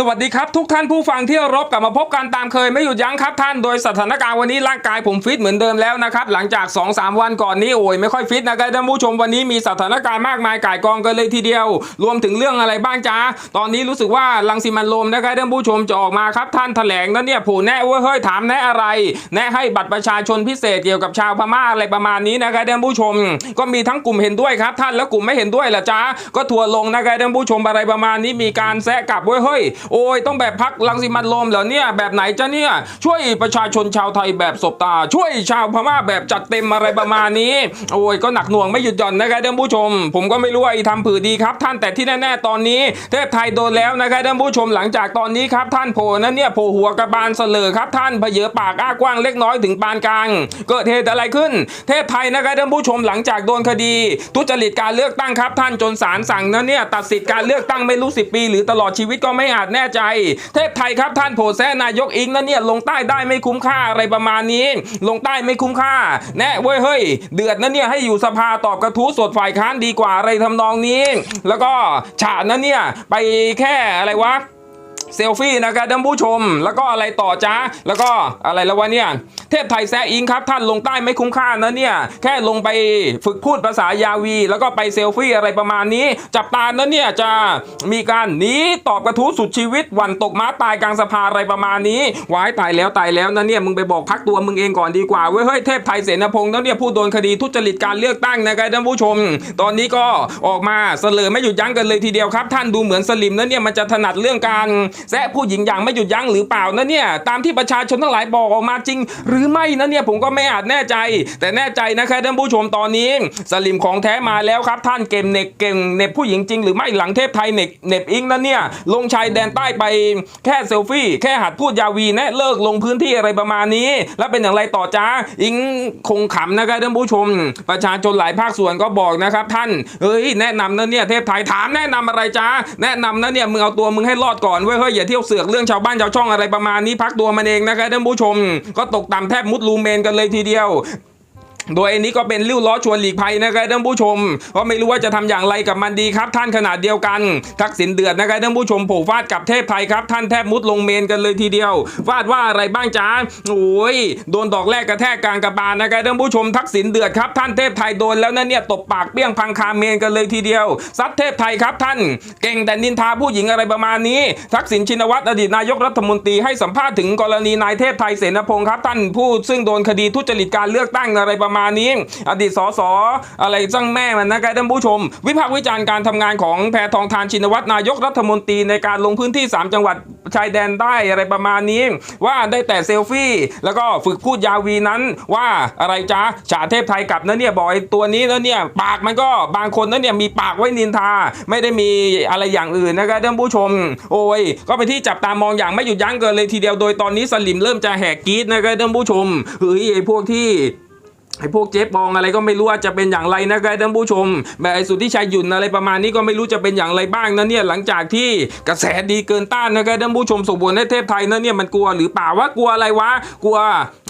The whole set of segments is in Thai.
สวัสดีครับทุกท่านผู้ฟังที่รบกลับมาพบกันตามเคยไม่หยุดยั้งครับท่านโดยสถานการณ์วันนี้ร่างกายผมฟิตเหมือนเดิมแล้วนะครับหลังจาก 2-3 วันก่อนนี้โอ้ยไม่ค่อยฟิตนะครับท่านผู้ชมวันนี้มีสถานการณ์มากมายก่ายกองกันเลยทีเดียว รวมถึงเรื่องอะไรบ้างจ้าตอนนี้รู้สึกว่าลังสิมันต์โรมนะครับท่านผู้ชมจะออกมาครับท่านแถลงแล้วเนี่ยผู้แนะเว้ยเฮ้ยถามแนะอะไร แนะให้บัตรประชาชนพิเศษเกี่ยวกับชาวพม่าอะไรประมาณนี้นะครับท่านผู้ชม ก็มีทั้งกลุ่มเห็นด้วยครับ ท่านแล้วกลุ่มไม่เห็นด้วยล่ะจ้าก็ทัวลงนะครับท่านผู้ชมอะไรประมาณนี้มีการแซะกลับเว้ยเฮ้ยโอ้ยต้องแบบพักลังสิมันต์โรมเหรอเนี่ยแบบไหนจ้ะเนี่ยช่วยประชาชนชาวไทยแบบสบตา ช่วยชาวพม่าแบบจัดเต็มอะไรประมาณนี้ โอ้ยก็หนักหน่วงไม่หยุดหย่อนนะครับท่านผู้ชม ผมก็ไม่รู้ว่าอีทำผือดีครับ ท่านแต่ที่แน่ๆตอนนี้ เทพไทยโดนแล้วนะครับท่านผู้ชมหลังจากตอนนี้ครับท่านโผล่นั้นเนี่ยโผล่หัวกระบาลเสลอครับท่านเพเยปากอ้ากว้างเล็กน้อยถึงปานกลางเกิดเหตุอะไรขึ้น เทพไทยนะครับท่านผู้ชมหลังจากโดนคดี ทุจริตการเลือกตั้งครับท่านจนศาลสั่งนั้นเนี่ยตัดสิทธิ์การเลือกตั้งไม่รู้สิปี หรือตลอดชีวิตก็ไม่อาจแน่ใจ เทพไทยครับท่านโผแซนายกอิงนั่นเนี่ยลงใต้ได้ไม่คุ้มค่าอะไรประมาณนี้ ลงใต้ไม่คุ้มค่า แน่เว้ยเฮ้ย เดือดนั่นเนี่ยให้อยู่สภาตอบกระทู้สดฝ่ายค้านดีกว่าอะไรทำนองนี้ แล้วก็ฉานั่นเนี่ยไปแค่อะไรวะ เซลฟี่นะครับท่านผู้ชม แล้วก็อะไรต่อจ้าแล้วก็อะไรแล้ววะเนี่ยเทพไทยแซอิงครับ ท่านลงใต้ไม่คุ้มค่านะเนี่ย แค่ลงไปฝึกพูดภาษายาวี แล้วก็ไปเซลฟี่อะไรประมาณนี้ จับตานะเนี่ยจะมีการหนีตอบกระทู้สุดชีวิตวันตกม้าตายกลางสภาอะไรประมาณนี้วายตายแล้วตายแล้วนะเนี่ยมึงไปบอกพักตัวมึงเองก่อนดีกว่าเว้ยเฮ้ยเทพไทยเสนาพงษ์นะเนี่ยผู้โดนคดีทุจริตการเลือกตั้งนะครับท่านผู้ชม ตอนนี้ก็ออกมาเสลอไม่หยุดยั้งกันเลยทีเดียวครับ ท่านดูเหมือนสลิมนะเนี่ยมันจะถนัดเรื่องการแซะผู้หญิงอย่างไม่หยุดยั้งหรือเปล่านะเนี่ยตามที่ประชาชนทั้งหลายบอกออกมาจริง หรือไม่นะเนี่ยผมก็ไม่อาจแน่ใจ แต่แน่ใจนะครับท่านผู้ชมตอนนี้สลิมของแท้มาแล้วครับ ท่านเกมเน็กเก่งเน็บผู้หญิงจริงหรือไม่หลังเทพไทยเน็กเน็บอิงนะเนี่ยลงชายแดนใต้ไปแค่เซลฟี่ แค่หัดพูดยาวีนะเลิกลงพื้นที่อะไรประมาณนี้ แล้วเป็นอย่างไรต่อจ้าอิงคงขำนะครับท่านผู้ชม ประชาชนหลายภาคส่วนก็บอกนะครับ ท่านเฮ้ยแนะนำนะเนี่ยเทพไทยถามแนะนำอะไรจ้าแนะนำนะเนี่ยมึงเอาตัวมึงให้รอดก่อนเว้ยอย่าเที่ยวเสือกเรื่องชาวบ้านชาวช่องอะไรประมาณนี้พักตัวมันเองนะครับท่านผู้ชม ก็ตกต่ำแทบมุดลูเมนกันเลยทีเดียว โดยอันนี้ก็เป็นริ้วล้อชวนหลีกภัยนะครับท่านผู้ชมเพราะไม่รู้ว่าจะทำอย่างไรกับมันดีครับท่านขนาดเดียวกัน ทักษิณเดือดนะครับท่านผู้ชมโผฟาดกับเทพไทยครับ ท่านแทบมุดลงเมนกันเลยทีเดียว ฟาดว่าอะไรบ้างจ้าโอ้ยโดนดอกแรกกระแทกกลางกระบาลนะครับท่านผู้ชมทักษิณเดือดครับท่านเทพไทยโดนแล้วนั่นเนี่ยตบปากเปี้ยงพังคาเมนกันเลยทีเดียวซัดเทพไทยครับท่าน เก่งแต่นินทาผู้หญิงอะไรประมาณนี้ ทักษิณชินวัตรอดีตนายกรัฐมนตรีให้สัมภาษณ์ถึงกรณีนายเทพไทยเสนาพงศ์ครับท่านผู้ซึ่งโดนคดีทุจริตการเลือกตั้งอะไรประมาณนี้ อดีตสสอะไรจังแม่มันนะครับท่านผู้ชม วิพากษ์วิจารณ์การทำงานของแพทองทานชินวัตรนายกรัฐมนตรีในการลงพื้นที่ 3 จังหวัดชายแดนใต้อะไรประมาณนี้ ว่าได้แต่เซลฟี่ แล้วก็ฝึกพูดยาวีนั้นว่าอะไรจ๊ะฉาเทพไทยกับนะเนี่ยบอกไอ้ตัวนี้นะเนี่ยปากมันก็บางคนนะเนี่ยมีปากไว้นินทา ไม่ได้มีอะไรอย่างอื่นนะครับท่านผู้ชม โอ้ย ก็เป็นที่จับตามองอย่างไม่หยุดยั้งเกินเลยทีเดียวโดยตอนนี้สลิมเริ่มจะแหกกรีดนะครับท่านผู้ชมเฮ้ยไอ้พวกที่ ไอ้พวกเจ๊ปองอะไรก็ไม่รู้ว่าจะเป็นอย่างไรนะครับท่านผู้ชมแบบไอ้สุทธิชัยหยุ่นอะไรประมาณนี้ก็ไม่รู้จะเป็นอย่างไรบ้างนะเนี่ยหลังจากที่กระแสดีเกินต้านนะครับท่านผู้ชมส่งผลให้เทพไทยนะเนี่ยมันกลัวหรือเปล่าวะกลัวอะไรวะกลัว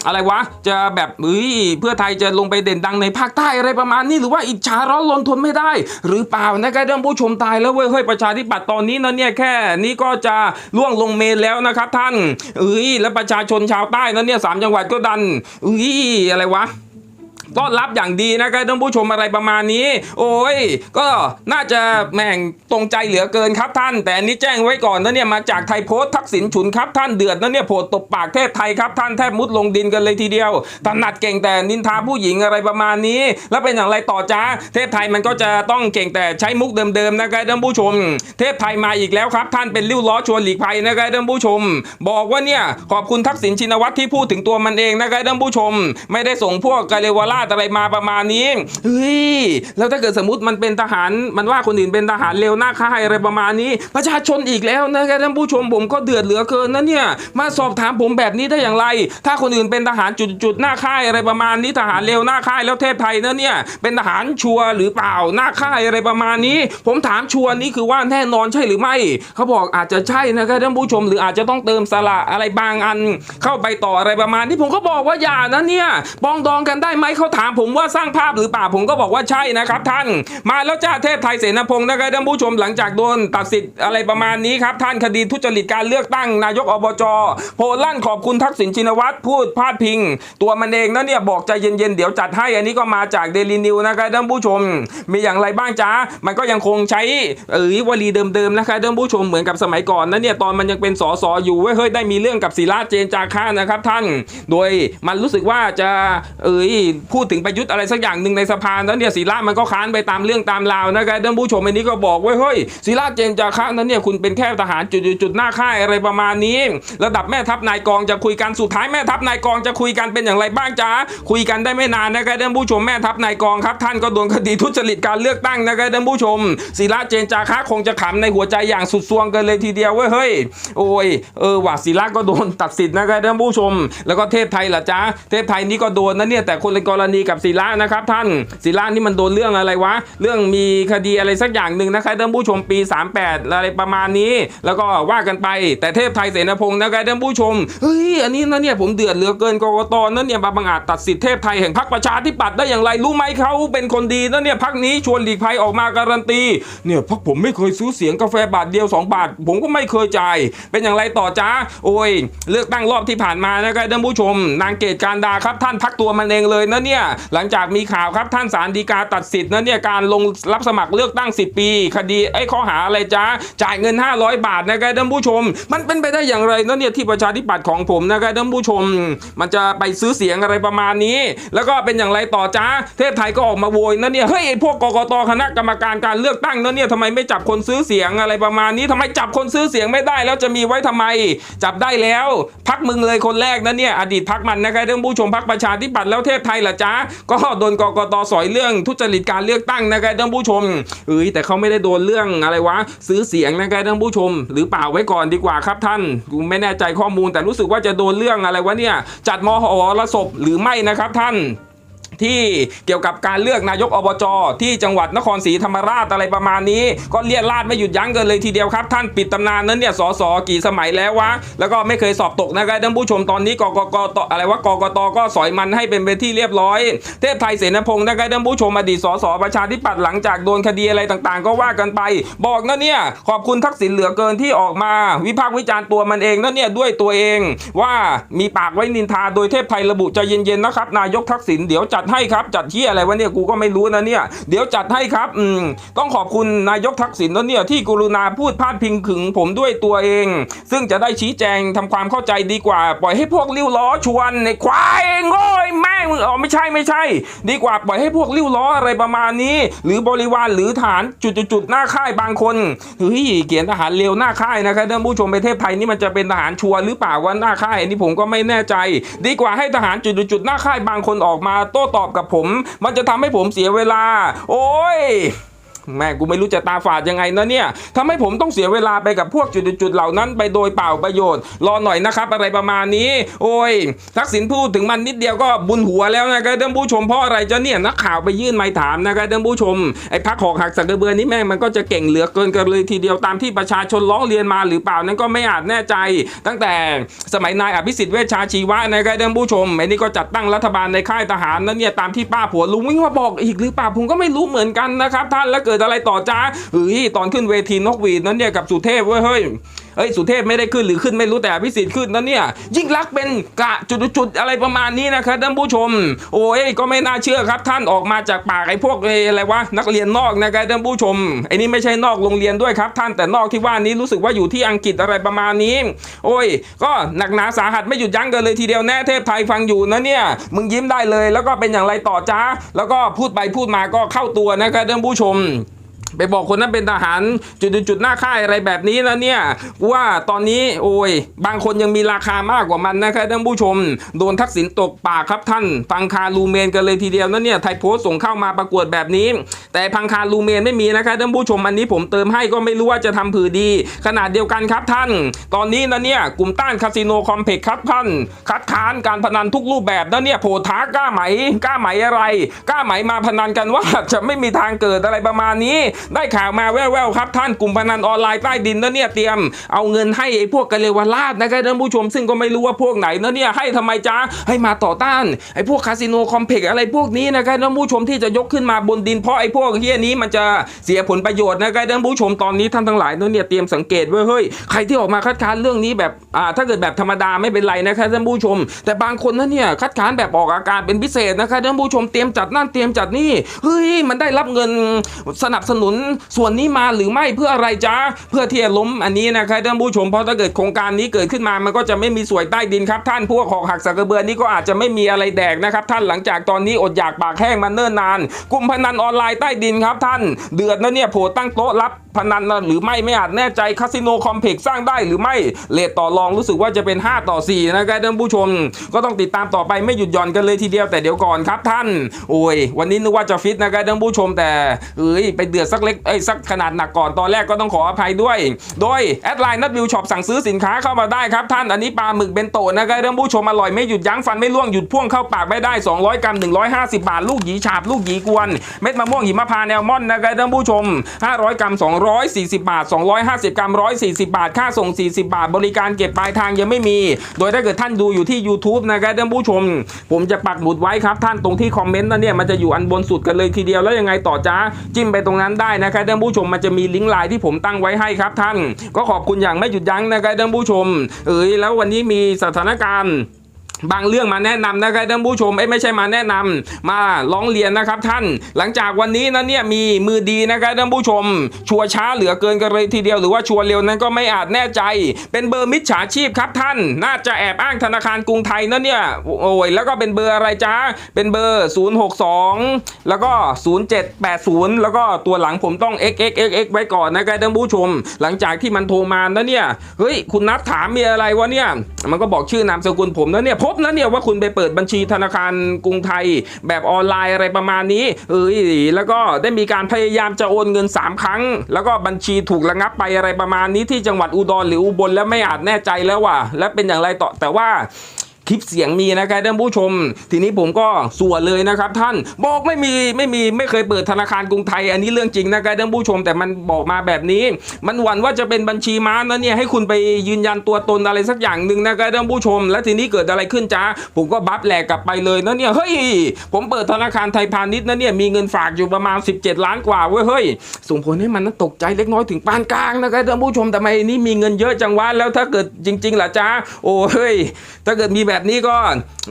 อะไรวะจะแบบเฮ้ยเพื่อไทยจะลงไปเด่นดังในภาคใต้อะไรประมาณนี้หรือว่าอิจฉาร้อนรนทนไม่ได้ หรือเปล่านะครับท่านผู้ชมตายแล้วเว้ยเฮ้ยประชาธิปัตย์ตอนนี้นะเนี่ยแค่นี้ก็จะล่วงลงเมนแล้วนะครับท่านเอ้ยแล้วประชาชนชาวใต้นั้นเนี่ยสามจังหวัดก็ดันเอ้ยอะไรวะ ต้อนรับอย่างดีนะครับท่านผู้ชมอะไรประมาณนี้ โอ้ย ก็น่าจะแม่งตรงใจเหลือเกินครับท่าน แต่อันนี้แจ้งไว้ก่อนนะเนี่ยมาจากไทยโพสต์ทักษิณฉุนครับท่านเดือดนะเนี่ยโผล่ตบปากเทพไทยครับท่านแทบมุดลงดินกันเลยทีเดียวถนัดเก่งแต่นินทาผู้หญิงอะไรประมาณนี้ แล้วเป็นอย่างไรต่อจ้าเทพไทยมันก็จะต้องเก่งแต่ใช้มุกเดิมๆนะครับท่านผู้ชม เทพไทยมาอีกแล้วครับ ท่านเป็นริ้วล้อชวนหลีกภัยนะครับท่านผู้ชม บอกว่าเนี่ยขอบคุณทักษิณชินวัตรที่พูดถึงตัวมันเองนะครับท่านผู้ชม ไม่ได้ส่งพวกกาเลวราชอะไรมาประมาณนี้เฮ้ยแล้วถ้าเกิดสมมติมันเป็นทหารมันว่าคนอื่นเป็นทหารเร็วหน้าค่ายอะไรประมาณนี้ ประชาชนอีกแล้วนะครับท่านผู้ชมผมก็เดือดเหลือเกินนะเนี่ยมาสอบถามผมแบบนี้ได้อย่างไร ถ้าคนอื่นเป็นทหารจุดๆหน้าค่ายอะไรประมาณนี้ทหารเร็วหน้าค่ายแล้วเทพไทยนะเนี่ยเป็นทหารชัวหรือเปล่าหน้าค่ายอะไรประมาณนี้ ผมถามชัวนี่คือว่าแน่นอนใช่หรือไม่เขาบอกอาจจะใช่นะครับท่านผู้ชมหรืออาจจะต้องเติมสระอะไรบางอัน เข้าไปต่ออะไรประมาณนี้ผมก็บอกว่าอย่านะเนี่ยปองดองกันได้ไหมเข้าถามผมว่าสร้างภาพหรือเปล่าผมก็บอกว่าใช่นะครับท่าน มาแล้วจ้าเทพไทยเสนาพงศ์นะครับท่านผู้ชมหลังจากโดนตัดสิทธิ์อะไรประมาณนี้ครับท่านคดีทุจริตการเลือกตั้งนายกอบจโพลั่นขอบคุณทักษิณชินวัตรพูดพาดพิง ตัวมันเองนะเนี่ยบอกใจเย็นๆเดี๋ยวจัดให้อันนี้ก็มาจากเดลินิวนะครับท่านผู้ชม มีอย่างไรบ้างจ้ามันก็ยังคงใช้เออวลีเดิมๆนะครับท่านผู้ชมเหมือนกับสมัยก่อนนะเนี่ยตอนมันยังเป็นสสอยู่เว้ยเฮ้ยได้มีเรื่องกับศิระเจนจาค่านะครับท่าน โดยมันรู้สึกว่าจะเอยพูดูดถึงประยุทธ์อะไรสักอย่างหนึ่งในสภาแล้วเนี่ยศิระมันก็ค้านไปตามเรื่องตามราวนะครับท่านผู้ชมอันนี้ก็บอกไว้เฮ้ยศิระเจนจาค่านั้นเนี่ยคุณเป็นแค่ทหารจุดๆๆหน้าค่ายอะไรประมาณนี้ ระดับแม่ทัพนายกองจะคุยกันสุดท้ายแม่ทัพนายกองจะคุยกันเป็นอย่างไรบ้างจ้าคุยกันได้ไม่นานนะครับท่านผู้ชมแม่ทัพนายกองครับ ท่านก็โดนคดีทุจริตการเลือกตั้งนะครับท่านผู้ชมศิระเจนจาคะคงจะขำในหัวใจอย่างสุดซวงกันเลยทีเดียวเว้ยเฮ้ยโอ้ยเออว่าศิระก็โดนตัดสิทธิ์นะครับท่านผู้ชม แล้วก็เทพไทยล่ะจ้าเทพไทยนี่ก็โดนนะเนี่ยแต่คนละกรณีกับศิระนะครับท่านศิระนี่มันโดนเรื่องอะไรวะ เรื่องมีคดีอะไรสักอย่างหนึ่งนะครับท่านผู้ชมปี 38 อะไรประมาณนี้ แล้วก็ว่ากันไป แต่เทพไทยเสนาพงศ์นะครับท่านผู้ชมเฮ้ยอันนี้นะเนี่ยผมเดือดเหลือเกินกรกตนั่นเนี่ยมาบังอาจตัดสิทธิ์เทพไทยแห่งพรรคประชาธิปัตย์ได้อย่างไรรู้ไหมเขาเป็นคนดีนะเนี่ยพรรคนี้ชวนหลีกภัยออกมาการันตีเนี่ยพรรคผมไม่เคยซื้อเสียงกาแฟบาทเดียว 2 บาท ผมก็ไม่เคยจ่ายเป็นอย่างไรต่อจ้าโอ้ย เลือกตั้งรอบที่ผ่านมานะครับท่านผู้ชม นางเกตการดาครับท่านพักตัวมันเองเลยนะเนี่ยหลังจากมีข่าวครับท่านศาลฎีกาตัดสิทธิ์นะเนี่ยการลงรับสมัครเลือกตั้ง 10 ปี คดีไอ้ข้อหาอะไรจ้าจ่ายเงิน 500 บาทนะครับท่านผู้ชม มันเป็นไปได้อย่างไรนะเนี่ยที่ประชาธิปัตย์ของผมนะครับท่านผู้ชม มันจะไปซื้อเสียงอะไรประมาณนี้ แล้วก็เป็นอย่างไรต่อจ้าเทพไทยก็ออกมาโวยนะเนี่ยเฮ้ยไอ้พวกกกตคณะกรรมการการเลือกตั้งนะเนี่ยทำไมไม่จับคนซื้อเสียงอะไรประมาณนี้ทำไมจับคนซื้อเสียงไม่ได้ แล้วจะมีไว้ทำไม จับได้แล้วพักมึงเลยคนแรกนะเนี่ยอดีตพักมันนะครับท่านผู้ชมพักประชาธิปัตย์แล้วเทพไทยล่ะจ้าก็โดนกกตสอยเรื่องทุจริตการเลือกตั้งนะครับท่านผู้ชมเอ้ยแต่เขาไม่ได้โดนเรื่องอะไรวะซื้อเสียงนะครับท่านผู้ชม หรือเปล่าไว้ก่อนดีกว่าครับท่านกูไม่แน่ใจข้อมูลแต่รู้สึกว่าจะโดนเรื่องอะไรวะเนี่ยจัดมหรสพหรือไม่นะครับท่าน ที่เกี่ยวกับการเลือกนายกอบจที่จังหวัดนครศรีธรรมราชอะไรประมาณนี้ ก็เลียดลาดไม่หยุดยั้งกันเลยทีเดียวครับ ท่านปิดตำนานนั้นเนี่ยสสกี่สมัยแล้ววะแล้วก็ไม่เคยสอบตกนะครับท่านผู้ชมตอนนี้กกกตอะไรวะกกตก็สอยมันให้เป็นไปที่เรียบร้อย เทพไทยเสนาพงศ์นะครับท่านผู้ชมอดีตสสประชาธิปัตย์หลังจากโดนคดีอะไรต่างๆ ก็ว่ากันไป บอกนะเนี่ยขอบคุณทักษิณเหลือเกินที่ออกมา วิพากษ์วิจารณ์ตัวมันเองนะเนี่ยด้วยตัวเอง ว่ามีปากไว้นินทาโดยเทพไทยระบุใจเย็นๆนะครับนายกทักษิณเดี๋ยวจัดให้ครับจัดที่อะไรวะเนี่ยกูก็ไม่รู้นะเนี่ยเดี๋ยวจัดให้ครับอืมต้องขอบคุณนายกทักษิณนะเนี่ยที่กรุณาพูดพาดพิงถึงผมด้วยตัวเอง ซึ่งจะได้ชี้แจงทำความเข้าใจดีกว่า ปล่อยให้พวกลิ้วล้อชวนในควายโง่ยแม่งอ๋อไม่ใช่ไม่ใช่ ดีกว่าปล่อยให้พวกลิ้วล้ออะไรประมาณนี้ หรือบริวารหรือฐานจุดๆๆหน้าค่ายบางคนเฮ้ยเกียรติทหารเลวหน้าค่ายนะครับท่านผู้ชมประเทศไทยนี่มันจะเป็นทหารชัวร์หรือเปล่าว่าหน้าค่ายอันนี้ผมก็ไม่แน่ใจ ดีกว่าให้ทหารจุดๆๆหน้าค่ายบางคนออกมาโต้ตอบกับผม มันจะทำให้ผมเสียเวลา โอ้ย แม่กูไม่รู้จะตาฝาดยังไงนะเนี่ยทำให้ผมต้องเสียเวลาไปกับพวกจุดๆๆเหล่านั้นไปโดยเปล่าประโยชน์ รอหน่อยนะครับ อะไรประมาณนี้ โอ้ย ทักษิณพูดถึงมันนิดเดียวก็บุญหัวแล้วนะครับท่านผู้ชมเพราะอะไรจะเนี่ยนักข่าวไปยื่นไม้ถามนะครับท่านผู้ชมไอ้พักหอกหักสักกระเบือนี่แม่งมันก็จะเก่งเหลือเกินกันเลยทีเดียวตามที่ประชาชนร้องเรียนมาหรือเปล่านั้นก็ไม่อาจแน่ใจ ตั้งแต่สมัยนายอภิสิทธิ์เวชชาชีวะนะครับท่านผู้ชมไอ้นี่ก็จัดตั้งรัฐบาลในค่ายทหารนั่นเนี่ยตามที่ป้าผัวลุงวิ่งมาบอกอีกหรือเปล่าผมก็ไม่รู้เหมือนกันนะครับท่านแล้วเกิดอะไรต่อจ้าเฮ้ยตอนขึ้นเวทีนกหวีดนั้นเนี่ยกับสุเทพเว้ยเฮ้ย เอ้ยสุเทพไม่ได้ขึ้นหรือขึ้นไม่รู้แต่อภิสิทธิ์ขึ้นนั่นเนี่ยยิ่งรักเป็นกะจุดๆอะไรประมาณนี้นะครับท่านผู้ชม โอ้ยก็ไม่น่าเชื่อครับท่านออกมาจากปากไอ้พวกเอ้อะไรวะนักเรียนนอกนะครับท่านผู้ชมไอ้นี่ไม่ใช่นอกโรงเรียนด้วยครับ ท่านแต่นอกที่ว่านี้รู้สึกว่าอยู่ที่อังกฤษอะไรประมาณนี้ โอ้ย ก็หนักหนาสาหัสไม่หยุดยั้งกันเลยทีเดียวแน่เทพไทยฟังอยู่นะเนี่ยมึงยิ้มได้เลย แล้วก็เป็นอย่างไรต่อจ้าแล้วก็พูดไปพูดมาก็เข้าตัวนะครับท่านผู้ชม ไปบอกคนนั้นเป็นทหารจุดๆๆหน้าค่ายอะไรแบบนี้นะเนี่ยว่าตอนนี้โอ้ย บางคนยังมีราคามากกว่ามันนะครับท่านผู้ชม โดนทักษิณตกปากครับท่านฟังคาลูเมนกันเลยทีเดียวนะเนี่ยไทยโพสต์ส่งเข้ามาประกวดแบบนี้ แต่พังคาลูเมนไม่มีนะครับท่านผู้ชมอันนี้ผมเติมให้ก็ไม่รู้ว่าจะทำผือดี ขนาดเดียวกันครับท่าน ตอนนี้นะเนี่ยกลุ่มต้านคาสิโนคอมเพล็กซ์ครับท่านคัดค้านการพนันทุกรูปแบบนะเนี่ยโผท้ากล้าไหมกล้าไหมอะไรกล้าไหมมาพนันกันว่าจะไม่มีทางเกิดอะไรประมาณนี้ได้ข่าวมาแว่วๆครับท่านกลุ่มพนันออนไลน์ใต้ดินนะเนี่ยเตรียมเอาเงินให้ไอ้พวกกะเลวราชนะครับท่านผู้ชมซึ่งก็ไม่รู้ว่าพวกไหนนะเนี่ยให้ทำไมจ้าให้มาต่อต้านไอ้พวกคาสิโนคอมเพล็กซ์อะไรพวกนี้นะครับท่านผู้ชมที่จะยกขึ้นมาบนดินเพราะไอ้พวกเฮียนี้มันจะเสียผลประโยชน์นะครับท่านผู้ชมตอนนี้ท่านทั้งหลายนะเนี่ยเตรียมสังเกตไว้เฮ้ยใครที่ออกมาคัดค้านเรื่องนี้แบบอ่าถ้าเกิดแบบธรรมดาไม่เป็นไรนะครับท่านผู้ชม แต่บางคนนะเนี่ยคัดค้านแบบออกอาการเป็นพิเศษนะครับท่านผู้ชมเตรียมจัดนั่นเตรียมจัดนี่เฮ้ยมันได้รับเงินสนับสนุนส่วนนี้มาหรือไม่เพื่ออะไรจ้าเพื่อที่จะล้มอันนี้นะครับท่านผู้ชมเพราะถ้าเกิดโครงการนี้เกิดขึ้นมามันก็จะไม่มีสวยใต้ดินครับ ท่านพวกหอกหักสักกระเบือนี่ก็อาจจะไม่มีอะไรแดกนะครับ ท่านหลังจากตอนนี้อดอยากปากแห้งมาเนิ่นนานกลุ่มพนันออนไลน์ใต้ดินครับท่าน เดือดนะเนี่ยโผล่ตั้งโต๊ะรับพนันหรือไม่ไม่อาจแน่ใจคาสิโนคอมเพล็กซ์สร้างได้หรือไม่เลทต่อรองรู้สึกว่าจะเป็น 5 ต่อ 4 นะครับท่านผู้ชม ก็ต้องติดตามต่อไปไม่หยุดหย่อนกันเลยทีเดียวแต่เดี๋ยวก่อนครับท่าน โอ้ย วันนี้นึกว่าจะฟิตนะครับท่านผู้ชมแต่เอ้ยไปเดือดสักเล็กเอ้ยสักขนาดหนักก่อนตอนแรกก็ต้องขออภัยด้วย โดยแอดไลน์นัดวิวช็อปสั่งซื้อสินค้าเข้ามาได้ครับท่านอันนี้ปลาหมึกเบนโตะนะครับท่านผู้ชมอร่อยไม่หยุดยั้งฟันไม่ร่วงหยุดพ่วงเข้าปากไม่ได้ 200 กรัม 150 บาท ลูกหยีฉาบลูกหยีกวน เม็ดมะม่วงหิมพานแอลมอนนะครับท่านผู้ชม 500 กรัม 240 บาท 250 กรัม 140 บาท ค่าส่ง 40 บาท บริการเก็บปลายทางยังไม่มี โดยถ้าเกิดท่านดูอยู่ที่ YouTube นะครับท่านผู้ชม ผมจะปักหมุดไว้ครับท่านตรงที่คอมเมนต์นั่นเนี่ยมันจะอยู่อันบนสุดกันเลยทีเดียวแล้วยังไงต่อจ้าจิ้มไปตรงนั้นได้นะครับท่านผู้ชมมันจะมีลิงก์ไลน์ที่ผมตั้งไว้ให้ครับท่าน ก็ขอบคุณอย่างไม่หยุดยั้งนะครับท่านผู้ชม เอ้ยแล้ววันนี้มีสถานการณ์ บางเรื่องมาแนะนำนะครับท่านผู้ชมเอ้ไม่ใช่มาแนะนำมาร้องเรียนนะครับท่าน หลังจากวันนี้นะเนี่ยมีมือดีนะครับท่านผู้ชม ชัวช้าเหลือเกินกันเลยทีเดียวหรือว่าชัวเร็วนั้นก็ไม่อาจแน่ใจ เป็นเบอร์มิจฉาชีพครับท่าน น่าจะแอบอ้างธนาคารกรุงไทยนะเนี่ยโอ้ยแล้วก็เป็นเบอร์อะไรจ้าเป็นเบอร์ 062 แล้วก็ 0780 แล้วก็ตัวหลังผมต้อง xxxx ไว้ก่อนนะครับท่านผู้ชม หลังจากที่มันโทรมานะเนี่ยเฮ้ยคุณนัดถามมีอะไรวะเนี่ยมันก็บอกชื่อนามสกุลผมนะเนี่ยพบนะเนี่ยว่าคุณไปเปิดบัญชีธนาคารกรุงไทย แบบออนไลน์อะไรประมาณนี้เอ้ยแล้วก็ได้มีการพยายามจะโอนเงิน 3 ครั้ง แล้วก็บัญชีถูกระงับไปอะไรประมาณนี้ที่จังหวัดอุดรหรืออุบลแล้วไม่อาจแน่ใจแล้วว่ะและเป็นอย่างไรต่อแต่ว่า คลิปเสียงมีนะครับท่านผู้ชม ทีนี้ผมก็ส่วนเลยนะครับ ท่านบอกไม่มีไม่มีไม่เคยเปิดธนาคารกรุงไทย อันนี้เรื่องจริงนะครับท่านผู้ชมแต่มันบอกมาแบบนี้ มันหวั่นว่าจะเป็นบัญชีม้านะเนี่ยให้คุณไปยืนยันตัวตนอะไรสักอย่างหนึ่งนะครับท่านผู้ชม และทีนี้เกิดอะไรขึ้นจ้าผมก็บัฟแหลกกลับไปเลยนะเนี่ยเฮ้ยผมเปิดธนาคารไทยพาณิชย์นะเนี่ยมีเงินฝากอยู่ประมาณ 17 ล้านกว่าเว้ยเฮ้ยส่งผลให้มันตกใจเล็กน้อยถึงปานกลางนะครับท่านผู้ชมทำไมนี่มีเงินเยอะจังวะแล้วถ้าเกิดจริงๆล่ะจ้าโอ้เฮ้ยถ้าเกิดมีแบบนี้ก็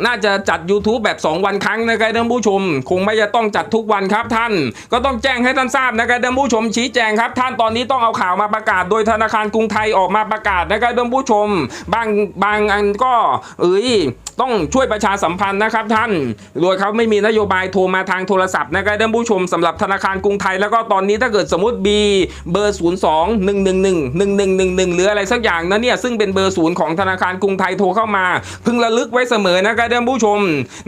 น่าจะจัด YouTube แบบ 2 วันครั้งนะครับท่านผู้ชม คงไม่จะต้องจัดทุกวันครับท่าน ก็ต้องแจ้งให้ท่านทราบนะครับท่านผู้ชมชี้แจงครับ ท่านตอนนี้ต้องเอาข่าวมาประกาศโดยธนาคารกรุงไทยออกมาประกาศนะครับท่านผู้ชม บางบางอันก็เอ้ย ต้องช่วยประชาสัมพันธ์นะครับท่านโดยเขาไม่มีนโยบายโทรมาทางโทรศัพท์นะครับท่านผู้ชมสำหรับธนาคารกรุงไทย แล้วก็ตอนนี้ถ้าเกิดสมมติ B เบอร์ 0 2 1 1 1 1 1 1 1 หรืออะไรสักอย่างนะเนี่ยซึ่งเป็นเบอร์ศูนย์ของธนาคารกรุงไทยโทรเข้ามา พึงระลึกไว้เสมอนะครับท่านผู้ชม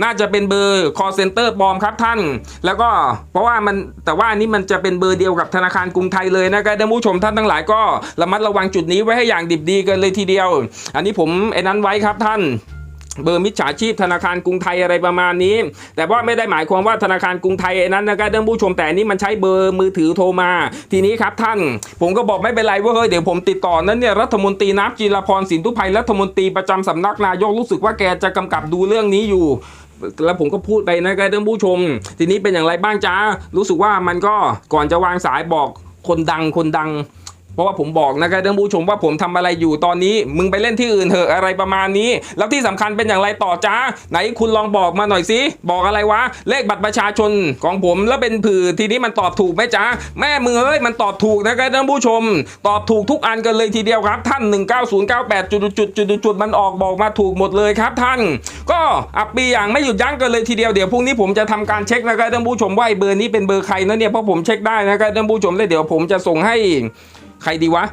น่าจะเป็นเบอร์ call center ปลอมครับท่าน แล้วก็เพราะว่ามันแต่ว่านนี้มันจะเป็นเบอร์เดียวกับธนาคารกรุงไทยเลยนะครับท่านผู้ชมท่านทั้งหลายก็ระมัดระวังจุดนี้ไว้ให้อย่างดิบดีกันเลยทีเดียว อันนี้ผมไอ้นั้นไว้ครับท่าน เบอร์มิจฉาชีพธนาคารกรุงไทยอะไรประมาณนี้ แต่ว่าไม่ได้หมายความว่าธนาคารกรุงไทยนั้นนะครับท่านผู้ชมแต่นี้มันใช้เบอร์มือถือโทรมา ทีนี้ครับท่าน ผมก็บอกไม่เป็นไรว่าเฮ้ยเดี๋ยวผมติดต่อนั้นเนี่ยรัฐมนตรีน้ำจีรพรสินทุภัยรัฐมนตรีประจำสำนักนายกรู้สึกว่าแกจะกำกับดูเรื่องนี้อยู่แล้วผมก็พูดไปนะครับท่านผู้ชม ทีนี้เป็นอย่างไรบ้างจ้ารู้สึกว่ามันก็ก่อนจะวางสายบอกคนดังคนดัง เพราะว่าผมบอกนะครับท่านผู้ชมว่าผมทำอะไรอยู่ตอนนี้ มึงไปเล่นที่อื่นเถอะอะไรประมาณนี้ แล้วที่สำคัญเป็นอย่างไรต่อจ้า ไหนคุณลองบอกมาหน่อยสิบอกอะไรวะ เลขบัตรประชาชนของผมแล้วเป็นผือทีนี้มันตอบถูกไหมจ้าแม่มึงเอ้ยมันตอบถูกนะครับท่านผู้ชม ตอบถูกทุกอันกันเลยทีเดียวครับ ท่าน 19098จุดจุดจุดจุดมันออกบอกมาถูกหมดเลยครับท่าน ก็อับปีอย่างไม่หยุดยั้งกันเลยทีเดียวเดี๋ยวพรุ่งนี้ผมจะทำการเช็คนะครับท่านผู้ชมว่าเบอร์นี้เป็นเบอร์ใครนะเนี่ยเพราะผมเช็คได้นะครับท่านผู้ชมแล้วเดี๋ยวผมจะส่งให้ ใครดีวะ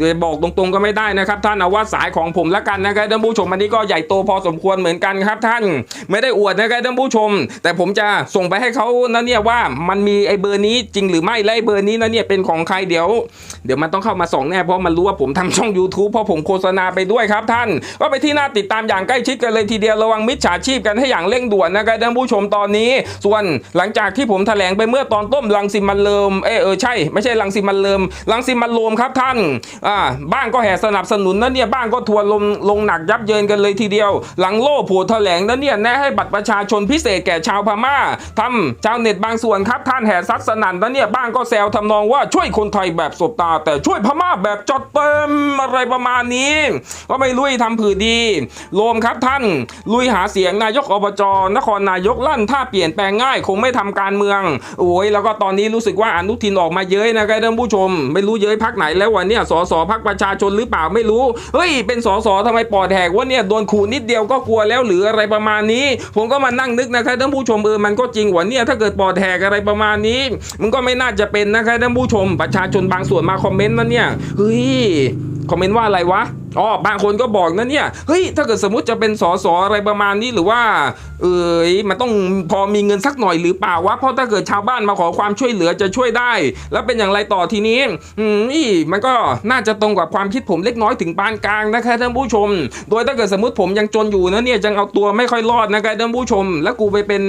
จะบอกตรงๆก็ไม่ได้นะครับ ท่านเอาว่าสายของผมละกันนะครับท่านผู้ชมอันนี้ก็ใหญ่โตพอสมควรเหมือนกันครับ ท่านไม่ได้อวดนะครับท่านผู้ชม แต่ผมจะส่งไปให้เขานะเนี่ยว่ามันมีไอ้เบอร์นี้จริงหรือไม่และไอ้เบอร์นี้นะเนี่ยเป็นของใครเดี๋ยว เดี๋ยวมันต้องเข้ามาส่องแน่เพราะมันรู้ว่าผมทำช่อง YouTube เพราะผมโฆษณาไปด้วยครับ ท่าน ก็ไปที่หน่าติดตามอย่างใกล้ชิดกันเลยทีเดียวระวังมิจฉาชีพกันให้อย่างเร่งด่วนนะครับท่านผู้ชมตอนนี้ ส่วนหลังจากที่ผมแถลงไปเมื่อตอนต้มลังสิมันเลิมเออเออใช่ไม่ใช่ลังสิมันเลิมลังสิมันโลมครับท่านอ่าบ้างก็แห่สนับสนุนนะเนี่ยบ้างก็ทัวลงลงหนักยับเยินกันเลยทีเดียว หลังโล่โผแถลงนะเนี่ยแนะให้บัตรประชาชนพิเศษแก่ชาวพม่าทำชาวเน็ตบางส่วนครับท่านแห่ซัดสนั่นนะเนี่ยบ้างก็แซวทำนองว่าช่วยคนไทยแบบสบตา แต่ช่วยพม่าแบบจดเต็มอะไรประมาณนี้ ก็ไม่ลุยทำผือดีโลมครับท่านลุยหาเสียงนายกอบจนครนายกลั่นถ้าเปลี่ยนแปลงง่าย คงไม่ทำการเมืองโอ้ยแล้วก็ตอนนี้รู้สึกว่าอนุทินออกมาเย้ยนะครับท่านผู้ชม ไม่รู้เย้ยพักไหนแล้ววันนี้ยสสพักประชาชนหรือเปล่าไม่รู้ เฮ้ย เป็นสสทำไมปอดแหกว่าเนี่ยโดนขู่นิดเดียวก็กลัวแล้วหรืออะไรประมาณนี้ ผมก็มานั่งนึกนะครับท่านผู้ชมเออมันก็จริงว่าเนี่ยถ้าเกิดปอดแหกอะไรประมาณนี้ มันก็ไม่น่าจะเป็นนะครับท่านผู้ชมประชาชนบางส่วนมาคอมเมนต์นะเนี่ยเฮ้ยคอมเมนต์ว่าอะไรวะ อ๋อบางคนก็บอกนะเนี่ยเฮ้ยถ้าเกิดสมมติจะเป็นสอสออะไรประมาณนี้หรือว่า เอยมันต้องพอมีเงินสักหน่อยหรือเปล่าวะเพราะถ้าเกิดชาวบ้านมาขอความช่วยเหลือจะช่วยได้ แล้วเป็นอย่างไรต่อทีนี้อืมนี่มันก็น่าจะตรงกับความคิดผมเล็กน้อยถึงปานกลางนะคะท่านผู้ชม โดยถ้าเกิดสมมติผมยังจนอยู่นะเนี่ยยังเอาตัวไม่ค่อยรอดนะคะท่านผู้ชม แล้วกูไปเป็น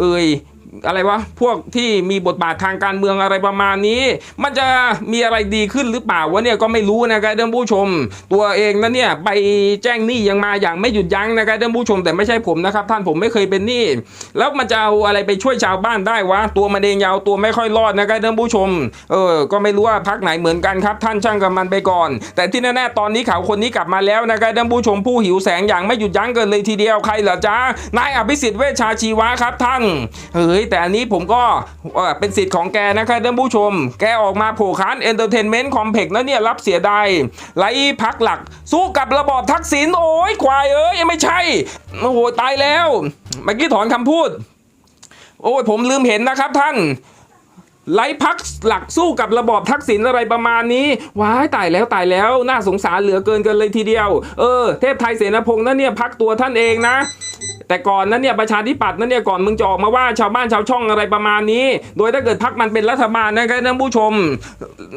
เอย อะไรวะพวกที่มีบทบาททางการเมืองอะไรประมาณนี้ มันจะมีอะไรดีขึ้นหรือเปล่าวะเนี่ยก็ไม่รู้นะครับท่านผู้ชม ตัวเองนะเนี่ยไปแจ้งหนี้ยังมาอย่างไม่หยุดยั้งนะครับท่านผู้ชมแต่ไม่ใช่ผมนะครับ ท่านผมไม่เคยเป็นหนี้แล้วมันจะเอาอะไรไปช่วยชาวบ้านได้วะตัวมันเองยาวตัวไม่ค่อยรอดนะครับท่านผู้ชม เออ ก็ไม่รู้ว่าพักไหนเหมือนกันครับ ท่านช่างกับมันไปก่อน แต่ที่แน่ๆตอนนี้ข่าวคนนี้กลับมาแล้วนะครับท่านผู้ชมผู้หิวแสงอย่างไม่หยุดยั้งเกันเลยทีเดียวใครเหรอจ๊ะนายอภิสิทธิ์เวชชาชีวะครับท่านเฮ้ยแต่อันนี้ผมก็เอ่อเป็นสิทธิ์ของแกนะครับท่านผู้ชม แกออกมาโผล่ค้านเอนเตอร์เทนเมนต์คอมเพล็กซ์นะเนี่ยรับเสียดายไล่พักหลัก สู้กับระบอบทักษิณโอ้ยควายเอ้ยไม่ใช่โอ้โหตายแล้วเมื่อกี้ถอนคำพูด โอ้ยผมลืมเห็นนะครับท่านไล่พักหลักสู้กับระบอบทักษิณอะไรประมาณนี้ ว้ายตายแล้วตายแล้วน่าสงสารเหลือเกินกันเลยทีเดียว เออ เทพไทยเสนาพงษ์นั่นเนี่ยพักตัวท่านเองนะ แต่ก่อนนั้นเนี่ยประชาธิปัตย์นั้นเนี่ยก่อนมึงจะออกมาว่าชาวบ้านชาวช่องอะไรประมาณนี้ โดยถ้าเกิดพักมันเป็นรัฐบาลนะครับท่านผู้ชม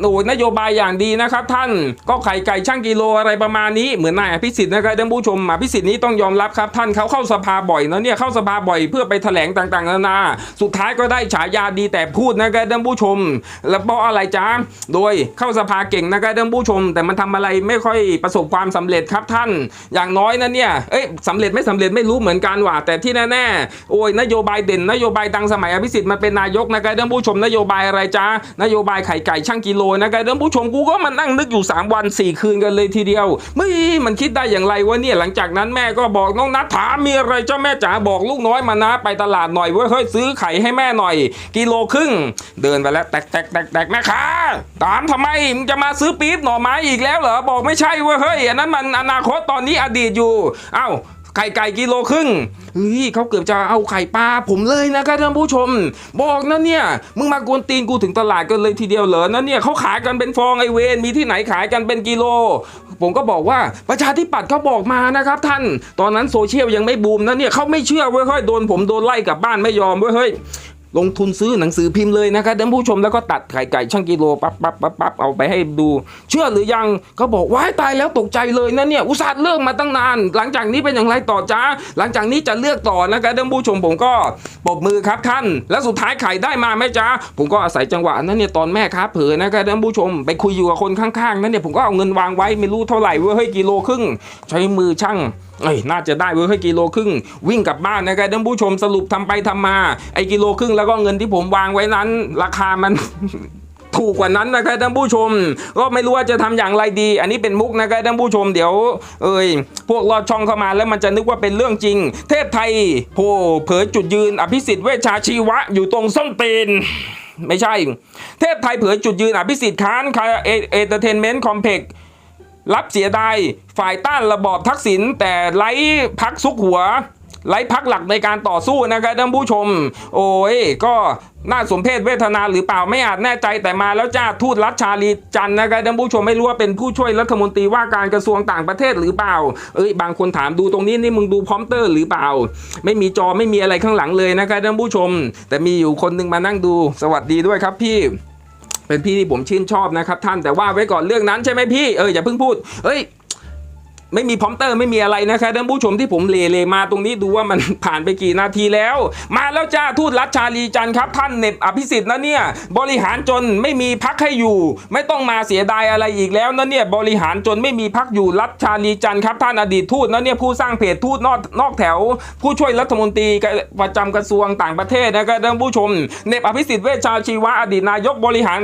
โอ้ยนโยบายอย่างดีนะครับท่านก็ไข่ไก่ช่างกิโลอะไรประมาณนี้เหมือนนายอภิสิทธิ์นะครับท่านผู้ชมอภิสิทธิ์นี้ต้องยอมรับครับท่านเขาเข้าสภาบ่อยนะเนี่ยเข้าสภาบ่อยเพื่อไปแถลงต่างๆนานา สุดท้ายก็ได้ฉายาดีแต่พูดนะครับท่านผู้ชม แล้วเพราะอะไรจ้าโดยเข้าสภาเก่งนะครับท่านผู้ชม แต่มันทำอะไรไม่ค่อยประสบความสำเร็จครับท่าน อย่างน้อยนะเนี่ยเอ้ยสำเร็จไม่สำเร็จไม่รู้เหมือนกันว่ะแต่ที่แน่ๆโอ้ยนโยบายเด่นนโยบายดังสมัยอภิสิทธิ์มันเป็นนายกนะครับท่านผู้ชมนโยบายอะไรจ้านโยบายไข่ไก่ช่างกิโลนะครับท่านผู้ชมกูก็มานั่งนึกอยู่ 3 วัน 4 คืนกันเลยทีเดียวไม่มันคิดได้อย่างไรวะเนี่ยหลังจากนั้นแม่ก็บอกน้องนัทถามมีอะไรเจ้าแม่จ๋าบอกลูกน้อยมานะไปตลาดหน่อยเว้ยเฮ้ยซื้อไข่ให้แม่หน่อย กิโลครึ่ง เดินไปแล้วแตกแตกแตกแตกแม่ค้าถามทำไมมึงจะมาซื้อปี๊บหน่อไม้อีกแล้วเหรอบอกไม่ใช่เว้ยเฮ้ยอันนั้นมันอนาคตตอนนี้อดีตอยู่ เอ้า ไข่ไก่กิโลครึ่งเฮ้ยเขาเกือบจะเอาไข่ปลาผมเลยนะครับท่านผู้ชม บอกนะเนี่ยมึงมากวนตีนกูถึงตลาดกันเลยทีเดียวเหรอนะเนี่ยเขาขายกันเป็นฟองไอเวนมีที่ไหนขายกันเป็นกิโล ผมก็บอกว่าประชาธิปัตย์เขาบอกมานะครับท่าน ตอนนั้นโซเชียลยังไม่บูมนะเนี่ยเขาไม่เชื่อเว้ยเฮ้ยโดนผมโดนไล่กลับบ้านไม่ยอมเว้ยเฮ้ย ลงทุนซื้อหนังสือพิมพ์เลยนะครับท่านผู้ชมแล้วก็ตัดไข่ไก่ช่างกิโลปั๊บปั๊บปั๊บปั๊บเอาไปให้ดู เชื่อหรือยังเขาบอกว้ายตายแล้วตกใจเลยนะเนี่ยอุตส่าห์เลิกมาตั้งนาน หลังจากนี้เป็นอย่างไรต่อจ้าหลังจากนี้จะเลือกต่อนะครับท่านผู้ชมผมก็ปรบมือครับท่าน แล้วสุดท้ายไข่ได้มาไหมจ้าผมก็อาศัยจังหวะนั้นเนี่ยตอนแม่ค้าเผลอนะครับท่านผู้ชมไปคุยอยู่กับคนข้างๆนั้นเนี่ยผมก็เอาเงินวางไว้ไม่รู้เท่าไหร่เว้ยเฮ้ยกิโลครึ่งใช้มือช่าง เอ้ยน่าจะได้เว้ยให้กิโลครึ่ง วิ่งกลับบ้านนะครับท่านผู้ชมสรุปทำไปทำมา ไอ้กิโลครึ่งแล้วก็เงินที่ผมวางไว้นั้น ราคามันถูกกว่านั้นนะครับท่านผู้ชม ก็ไม่รู้ว่าจะทำอย่างไรดี อันนี้เป็นมุกนะครับท่านผู้ชมเดี๋ยว เอ้ยพวกลอดช่องเข้ามาแล้วมันจะนึกว่าเป็นเรื่องจริง เทพไทยโผเผยจุดยืน อภิสิทธิ์เวชชาชีวะอยู่ตรงส้นตีนไม่ใช่ เทพไทยเผยจุดยืนอภิสิทธิ์ค้านคาเอเตอร์เทนเมนต์คอมเพล็ก รับเสียดายฝ่ายต้านระบอบทักษิณแต่ไร้พักซุกหัว ไร้พักหลักในการต่อสู้นะครับท่านผู้ชม โอ้ยก็น่าสมเพชเวทนาหรือเปล่าไม่อาจแน่ใจแต่มาแล้วจ้าทูตรัชชาลีจันนะครับท่านผู้ชมไม่รู้ว่าเป็นผู้ช่วยรัฐมนตรีว่าการกระทรวงต่างประเทศหรือเปล่า เอ้ยบางคนถามดูตรงนี้นี่มึงดูพร้อมเตอร์หรือเปล่า ไม่มีจอไม่มีอะไรข้างหลังเลยนะครับท่านผู้ชม แต่มีอยู่คนหนึงมานั่งดู สวัสดีด้วยครับพี่ เป็นพี่ที่ผมชื่นชอบนะครับท่านแต่ว่าไว้ก่อนเรื่องนั้นใช่ไหมพี่เอออย่าเพิ่งพูดเอ้ย ไม่มีพร้อมเตอร์ไม่มีอะไรนะครับท่านผู้ชมที่ผมเลเลมาตรงนี้ดูว่ามันผ่านไปกี่นาทีแล้ว มาแล้วจ้าทูตรัชชาลีจันครับ ท่านเน็บอภิสิทธิ์นะเนี่ย บริหารจนไม่มีพักให้อยู่ ไม่ต้องมาเสียดายอะไรอีกแล้วนะเนี่ยบริหารจนไม่มีพักอยู่รัชชาลีจันครับ ท่านอดีตทูตนะเนี่ยผู้สร้างเพจทูตนอกนอกแถว ผู้ช่วยรัฐมนตรีประจำกระทรวงต่างประเทศนะครับท่านผู้ชมเน็บอภิสิทธิ์เวชชาชีวะอดีตนายกบริหาร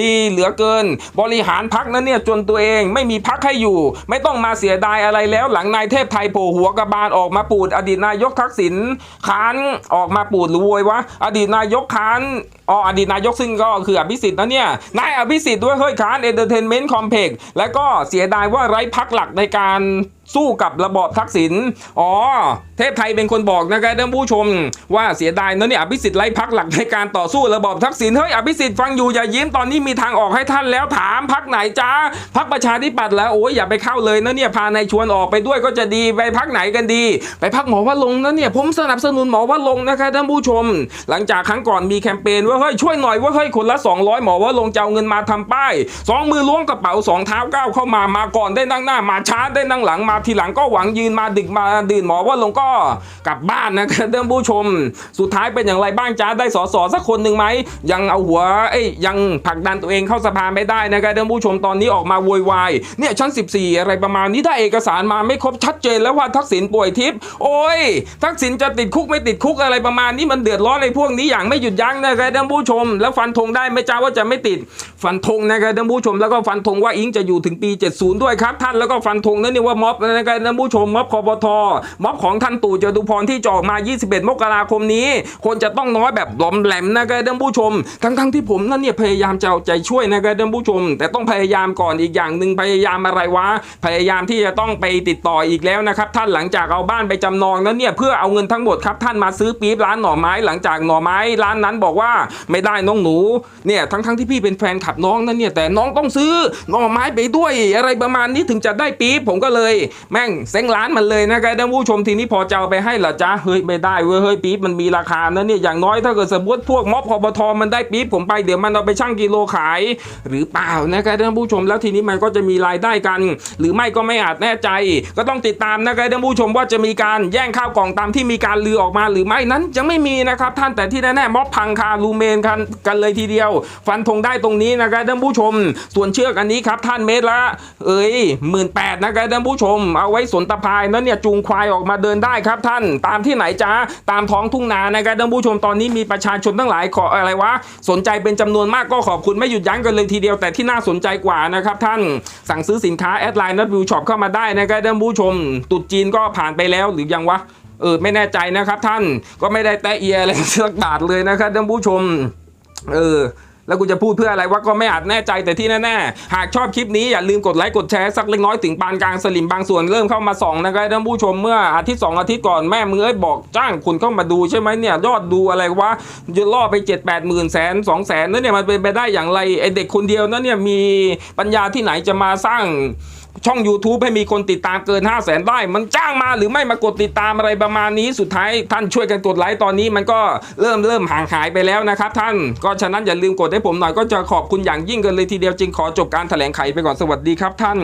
ดีเหลือเกิน บริหารพักนั้นเนี่ยจนตัวเองไม่มีพักให้อยู่ ไม่ต้องมาเสียดายอะไรแล้ว หลังนายเทพไทยโผล่หัวกระบาลออกมาปูด อดีตนายกทักษิณค้านออกมาปูดหรือโวยวะอดีตนายกค้านอ๋ออดีตนายกซึ่งก็คืออภิสิทธิ์นะเนี่ยนายอภิสิทธิ์ด้วยเฮ้ยค้านเอนเตอร์เทนเมนต์คอมเพล็กแล้วก็เสียดายว่าไร้พักหลักในการ สู้กับระบอบทักษิณอ๋อ เทพไทยเป็นคนบอกนะครับท่านผู้ชม ว่าเสียดายนะเนี่ยอภิสิทธิ์ไร้พักหลักในการต่อสู้ระบอบทักษิณเฮ้ยอภิสิทธิ์ฟังอยู่อย่ายิ้มตอนนี้มีทางออกให้ท่านแล้วถามพักไหนจ้าพักประชาธิปัตย์แล้วโอ้ยอย่าไปเข้าเลยนะเนี่ยพานายชวนออกไปด้วยก็จะดีไปพักไหนกันดี ไปพักหมอว่าลงนะเนี่ยผมสนับสนุนหมอว่าลงนะครับท่านผู้ชม หลังจากครั้งก่อนมีแคมเปญว่าเฮ้ยช่วยหน่อยว่าเฮ้ยคนละ 200 หมอว่าลงจะเอาเงินมาทำป้ายสองมือล้วงกระเป๋าสองเท้าก้าวเข้ามามาก่อนได้นั่งหน้ามาช้าได้นั่งหลังมาทีหลังก็หวังยืนมาดึกมาดื่นหมอว่าลงก็กลับบ้านนะครับท่านผู้ชม สุดท้ายเป็นอย่างไรบ้างจ้าได้สอสอสักคนหนึ่งไหมยังเอาหัวเอ้ยยังผลักดันตัวเองเข้าสภาไม่ได้นะครับท่านผู้ชมตอนนี้ออกมาโวยวายเนี่ยชั้น 14 อะไรประมาณนี้ถ้าเอกสารมาไม่ครบชัดเจนแล้วว่าทักษิณป่วยทิพย์โอ้ย ทักษิณจะติดคุกไม่ติดคุกอะไรประมาณนี้มันเดือดร้อนในพวกนี้อย่างไม่หยุดยั้งนะครับท่านผู้ชม แล้วฟันธงได้ไหมจ้าว่าจะไม่ติดฟันธงนะครับท่านผู้ชมแล้วก็ฟันธงว่าอิงจะอยู่ถึงปี 70 ด้วยครับท่านแล้วก็ฟันธงนั่นนี่ว่าม็อบนะครับท่านผู้ชมม็อบคอปทม็อบของท่านตู่จตุพรที่จะออกมา 21 มกราคมนี้ คนจะต้องน้อยแบบหลอมแหลมนะครับท่านผู้ชม ทั้งๆที่ผมนั่นเนี่ยพยายามจะเอาใจช่วยนะครับท่านผู้ชม แต่ต้องพยายามก่อนอีกอย่างหนึ่งพยายามอะไรวะพยายามที่จะต้องไปติดต่ออีกแล้วนะครับท่านหลังจากเอาบ้านไปจำนองนั้นเนี่ยเพื่อเอาเงินทั้งหมดครับท่านมาซื้อปี๊บร้านหน่อไม้หลังจากหน่อไม้ร้านนั้นบอกว่าไม่ได้น้องหนูเนี่ยทั้งๆที่พี่เป็นแฟนขับน้องนั่นเนี่ยแต่น้องต้องซื้อหน่อไม้ไปด้วยอะไรประมาณนี้ถึงจะได้ปี๊บผมก็เลยแม่งเซ็งร้านมันเลยนะครับท่านผู้ชมทีนี้พอจะเอาไปให้หรอจ๊ะเฮ้ยไม่ได้เว้ยเฮ้ยปี๊บมันมีราคานะเนี่ยอย่างน้อยถ้าเกิดสมมติพวกม็อบพบทมันได้ปี๊บผมไปเดี๋ยวมันเอาไปชั่งกิโลขาย หรือเปล่านะครับท่านผู้ชมแล้วทีนี้มันก็จะมีรายได้กัน หรือไม่ก็ไม่อาจแน่ใจ ก็ต้องติดตามนะครับท่านผู้ชมว่าจะมีการแย่งข้าวกล่องตามที่มีการลือออกมาหรือไม่นั้นยังไม่มีนะครับท่านแต่ที่แน่ๆม็อบพังคาลูเมนกันกันเลยทีเดียว ฟันธงได้ตรงนี้นะครับท่านผู้ชม ส่วนเชือกอันนี้ครับท่านเมตรละเอ้ยหมื่นแปดนะครับท่านผู้ชมเอาไว้สนตะพายนั้นเนี่ยจูงควายออกมาเดินได้ครับท่าน ตามที่ไหนจ้าตามท้องทุ่งนานะครับท่านผู้ชมตอนนี้มีประชาชนทั้งหลายขออะไรวะสนใจเป็นจำนวนมากก็ขอบคุณไม่หยุดยั้งกันเลยทีเดียวแต่ที่น่าสนใจกว่านะครับท่านสั่งซื้อสินค้าแอดไลน์นัดวิวช็อปเข้ามาได้นะครับท่านผู้ชมตุดจีนก็ผ่านไปแล้วหรือยังวะเออไม่แน่ใจนะครับท่านก็ไม่ได้แตะเอียอะไรสักบาทเลยนะครับท่านผู้ชม เออ แล้วกูจะพูดเพื่ออะไรวะก็ไม่อาจแน่ใจแต่ที่แน่ๆ หากชอบคลิปนี้อย่าลืมกดไลค์กดแชร์สักเล็กน้อยถึงปานกลางสลิมบางส่วนเริ่มเข้ามาส่องนะครับท่านผู้ชมเมื่ออาทิตย์สองอาทิตย์ก่อนแม่มือเอ้ยบอกจ้างคุณเข้ามาดูใช่ไหมเนี่ยยอดดูอะไรวะจะล่อไป 7 8หมื่นแสนสองแสนนั่นเนี่ยมันเป็นไปได้อย่างไรไอเด็กคนเดียวนั่นเนี่ยมีปัญญาที่ไหนจะมาสร้าง ช่อง YouTube ให้มีคนติดตามเกิน 5 0 0แสนได้ มันจ้างมาหรือไม่มากดติดตามอะไรประมาณนี้สุดท้าย ท่านช่วยกันกดไลค์ตอนนี้มันก็เริ่มเริ่มห่างหายไปแล้วนะครับท่านก็ฉะนั้นอย่าลืมกดให้ผมหน่อยก็จะขอบคุณอย่างยิ่งกันเลยทีเดียวจึงขอจบการแถลงไขไปก่อนสวัสดีครับท่าน